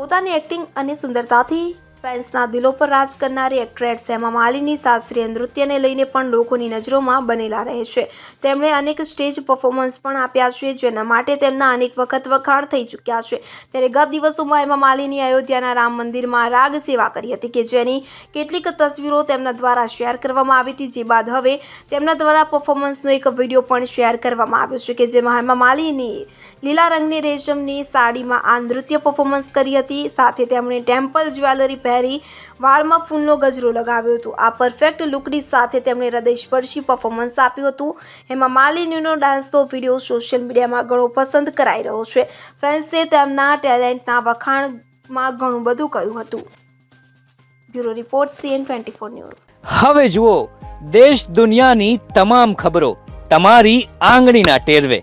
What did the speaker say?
પોતાની એક્ટિંગ અને સુંદરતાથી ફેન્સના દિલો પર રાજ કરનારી એક્ટ્રેસ હેમા માલિની શાસ્ત્રીય નૃત્યને લઈને પણ લોકોની નજરોમાં બનેલા રહે છે. તેમણે અનેક સ્ટેજ પરફોર્મન્સ પણ આપ્યા છે, જેના માટે તેમના અનેક વખત વખાણ થઈ ચૂક્યા છે. ત્યારે ગત દિવસોમાં હેમા માલિની અયોધ્યાના રામ મંદિરમાં રાગ સેવા કરી હતી કે જેની કેટલીક તસવીરો તેમના દ્વારા શેર કરવામાં આવી હતી. જે બાદ હવે તેમના દ્વારા પરફોર્મન્સનો એક વીડિયો પણ શેર કરવામાં આવ્યો છે કે જેમાં હેમા માલિની લીલા રંગની રેશમની સાડીમાં આ નૃત્ય પરફોર્મન્સ કરી હતી. સાથે તેમણે ટેમ્પલ જ્વેલરી પહેરી વાળમાં ફૂલનો ગજરો લગાવ્યો હતો. આ પરફેક્ટ લુકની સાથે તેમણે હૃદયસ્પર્શી પરફોર્મન્સ આપ્યું હતું. એમાં માલિનીનો ડાન્સનો વીડિયો સોશિયલ મીડિયામાં ઘણો પસંદ કરાઈ રહ્યો છે. ફેન્સે તેમના ટેલેન્ટના વખાણમાં ઘણું બધું કહ્યું હતું. Bureau report CN twenty four news. હવે જુઓ, દેશ દુનિયાની તમામ ખબરો તમારી આંગળીના ટેરવે.